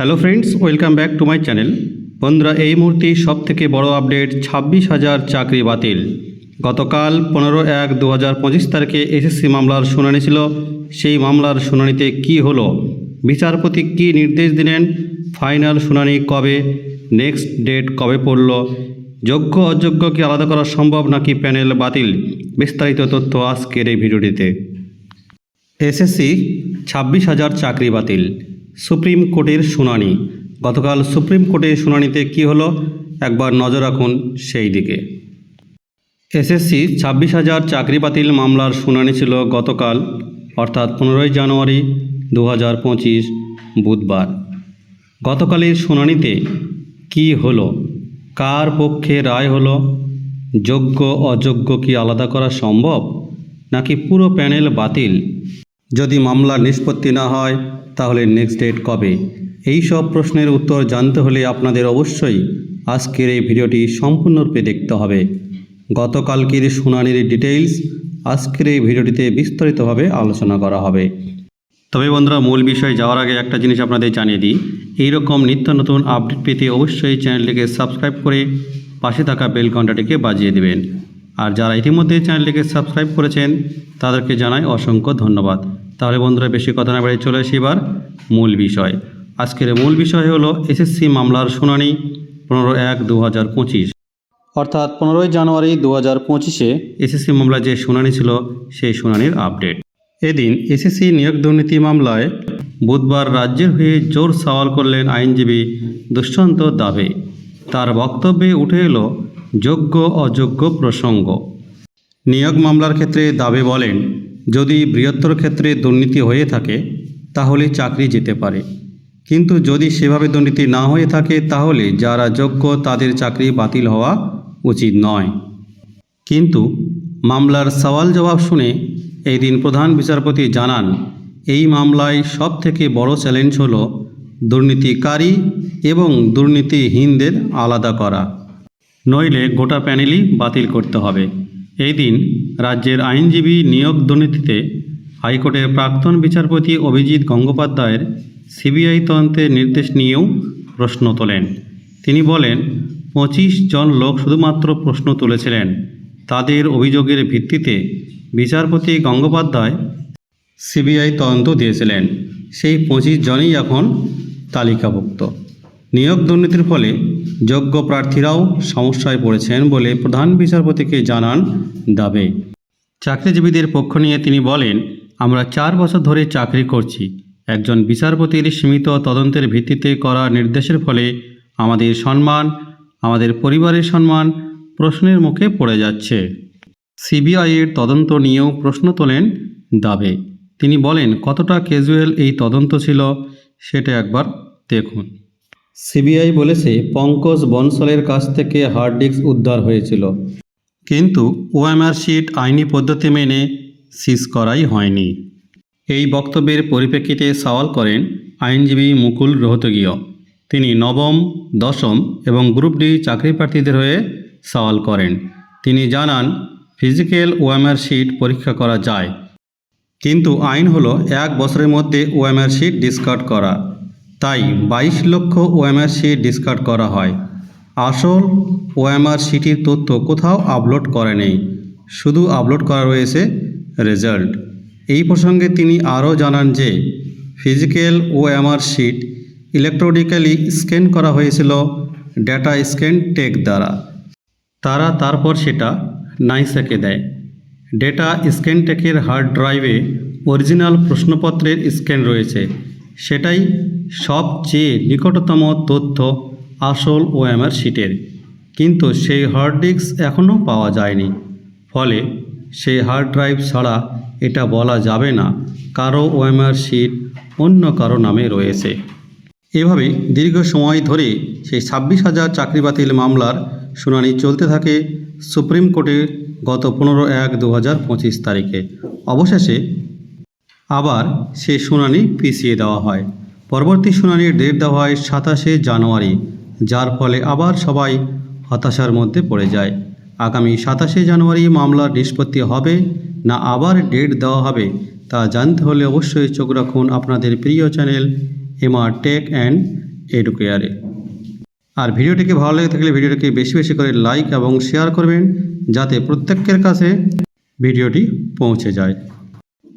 Hello friends welcome back to my channel বন্ধুরা, এই মুহূর্তে সব থেকে বড় আপডেট ছাব্বিশ হাজার চাকরি বাতিল। গতকাল পনেরো এক দু হাজার পঁচিশ তারিখে এসএসসি মামলার শুনানি ছিল। সেই মামলার শুনানিতে কি হলো? বিচারপতি কী নির্দেশ দিলেন? ফাইনাল শুনানি কবে? নেক্সট ডেট কবে পড়ল? যোগ্য অযোগ্যকে আলাদা করা সম্ভব নাকি প্যানেল বাতিল? বিস্তারিত তথ্য আজকের এই ভিডিওটিতে। এসএসসি ছাব্বিশ হাজার চাকরি বাতিল। সুপ্রিম কোর্টের শুনানি। গতকাল সুপ্রিম কোর্টের শুনানিতে কি হলো, একবার নজর রাখুন সেই দিকে। এসএসসি ছাব্বিশ হাজার চাকরি বাতিল মামলার শুনানি ছিল গতকাল, অর্থাৎ পনেরোই জানুয়ারি দু হাজার পঁচিশ বুধবার। গতকালের শুনানিতে কি হলো, কার পক্ষে রায় হলো, যোগ্য অযোগ্য কি আলাদা করা সম্ভব, নাকি পুরো প্যানেল বাতিল? যদি মামলার নিষ্পত্তি না হয়, তাহলে নেক্সট ডেট কবে? এই সব প্রশ্নের উত্তর জানতে হলে আপনাদের অবশ্যই আজকের এই ভিডিওটি সম্পূর্ণরূপে দেখতে হবে। গতকালকের শুনানির ডিটেইলস আজকের এই ভিডিওটিতে বিস্তারিতভাবে আলোচনা করা হবে। তবে বন্ধুরা, মূল বিষয়ে যাওয়ার আগে একটা জিনিস আপনাদের জানিয়ে দিই। এইরকম নিত্য নতুন আপডেট পেতে অবশ্যই চ্যানেলটিকে সাবস্ক্রাইব করে পাশে থাকা বেল ঘন্টাটিকে বাজিয়ে দেবেন। আর যারা ইতিমধ্যে চ্যানেলটিকে সাবস্ক্রাইব করেছেন, তাদেরকে জানাই অসংখ্য ধন্যবাদ। তাহলে বন্ধুরা, বেশি কথা না বাড়িয়ে চলে আসি এবার মূল বিষয়। আজকের মূল বিষয় হলো এসএসসি মামলার শুনানি পনেরো এক দু হাজার পঁচিশ। অর্থাৎ পনেরোই জানুয়ারি দু হাজার পঁচিশে এসএসসি মামলায় যে শুনানি ছিল, সেই শুনানির আপডেট। এদিন এসএসসি নিয়োগ দুর্নীতি মামলায় বুধবার রাজ্যের হয়ে জোর সওয়াল করলেন আইনজীবী দুষ্যন্ত দাবে তার বক্তব্যে উঠে এলো যোগ্য, অযোগ্য প্রসঙ্গ। নিয়োগ মামলার ক্ষেত্রে দাবে বলেন, যদি বৃহত্তর ক্ষেত্রে দুর্নীতি হয়ে থাকে, তাহলে চাকরি যেতে পারে। কিন্তু যদি সেভাবে দুর্নীতি না হয়ে থাকে, তাহলে যারা যোগ্য, তাদের চাকরি বাতিল হওয়া উচিত নয়। কিন্তু মামলার সওয়াল জবাব শুনে এই দিন প্রধান বিচারপতি জানান, এই মামলায় সব থেকে বড় চ্যালেঞ্জ হল দুর্নীতিকারী এবং দুর্নীতিহীনদের আলাদা করা। নইলে গোটা প্যানেলই বাতিল করতে হবে। এই দিন রাজ্যের আইনজীবী নিয়োগ দুর্নীতিতে হাইকোর্টের প্রাক্তন বিচারপতি অভিজিৎ গঙ্গোপাধ্যায়ের সিবিআই তদন্তের নির্দেশ নিয়েও প্রশ্ন তোলেন। তিনি বলেন, পঁচিশ জন লোক শুধুমাত্র প্রশ্ন তুলেছিলেন। তাদের অভিযোগের ভিত্তিতে বিচারপতি গঙ্গোপাধ্যায় সিবিআই তদন্ত দিয়েছিলেন। সেই পঁচিশ জনই এখন তালিকাভুক্ত। নিয়োগ দুর্নীতির ফলে যোগ্য প্রার্থীরাও সমস্যায় পড়েছেন বলে প্রধান বিচারপতিকে জানান দাবে। চাকরিজীবীদের পক্ষ নিয়ে তিনি বলেন, আমরা চার বছর ধরে চাকরি করছি। একজন বিচারপতির সীমিত তদন্তের ভিত্তিতে করা নির্দেশের ফলে আমাদের সম্মান, আমাদের পরিবারের সম্মান প্রশ্নের মুখে পড়ে যাচ্ছে। সিবিআইয়ের তদন্ত নিয়েও প্রশ্ন তোলেন দাবে। তিনি বলেন, কতটা ক্যাজুয়াল এই তদন্ত ছিল, সেটা একবার দেখুন। সিবিআই বলেছে, পঙ্কজ বনসলের কাছ থেকে হার্ড ডিস্ক উদ্ধার হয়েছিল। কিন্তু ওএমআর শিট আইনি পদ্ধতি মেনে সিজ করাই হয়নি। এই বক্তব্যের পরিপ্রেক্ষিতে সওয়াল করেন আইনজীবী মুকুল রোহতগীয়। তিনি নবম, দশম এবং গ্রুপ ডি চাকরি প্রার্থীদের হয়ে সওয়াল করেন। তিনি জানান, ফিজিক্যাল ওএমআর শিট পরীক্ষা করা যায়। কিন্তু আইন হলো এক বছরের মধ্যে ওএমআর শিট ডিসকার্ড করা। তাই বাইশ লক্ষ ওএমআর শিট ডিসকার্ড করা হয়। আসল ওএমআর শিটির তথ্য কোথাও আপলোড করে নেই। শুধু আপলোড করা রয়েছে রেজাল্ট এই প্রসঙ্গে তিনি আরও জানান যে physical OMR sheet electronically scan করা হয়েছিল ডেটা স্ক্যান টেক দ্বারা। তারা তারপর সেটা নাইসাকে দেয়। ডেটা স্ক্যান টেকের হার্ড ড্রাইভে অরিজিনাল প্রশ্নপত্রের স্ক্যান রয়েছে। সেটাই সবচেয়ে নিকটতম তথ্য আসল ওএমআর শিটের। কিন্তু সেই হার্ড ডিস্ক এখনও পাওয়া যায়নি। ফলে সেই হার্ড ড্রাইভ ছাড়া এটা বলা যাবে না কারও ওএমআর শিট অন্য কারও নামে রয়েছে। এভাবে দীর্ঘ সময় ধরে সেই ছাব্বিশ হাজার চাকরি বাতিল মামলার শুনানি চলতে থাকে সুপ্রিম কোর্টে গত পনেরো এক দু হাজার পঁচিশ তারিখে। অবশেষে আবার সে শুনানি পিছিয়ে দেওয়া হয়। পরবর্তী শুনানির ডেট দেওয়া হয় সাতাশে জানুয়ারি, যার ফলে আবার সবাই হতাশার মধ্যে পড়ে যায়। আগামী সাতাশে জানুয়ারি মামলার নিষ্পত্তি হবে না আবার ডেট দেওয়া হবে তা জানতে হলে অবশ্যই চোখ রাখুন আপনাদের প্রিয় চ্যানেল এমআর টেক অ্যান্ড এডুকেয়ারে আর ভিডিওটিকে ভালো লেগে থাকলে ভিডিওটিকে বেশি বেশি করে লাইক এবং শেয়ার করবেন যাতে প্রত্যেকের কাছে ভিডিওটি পৌঁছে যায়।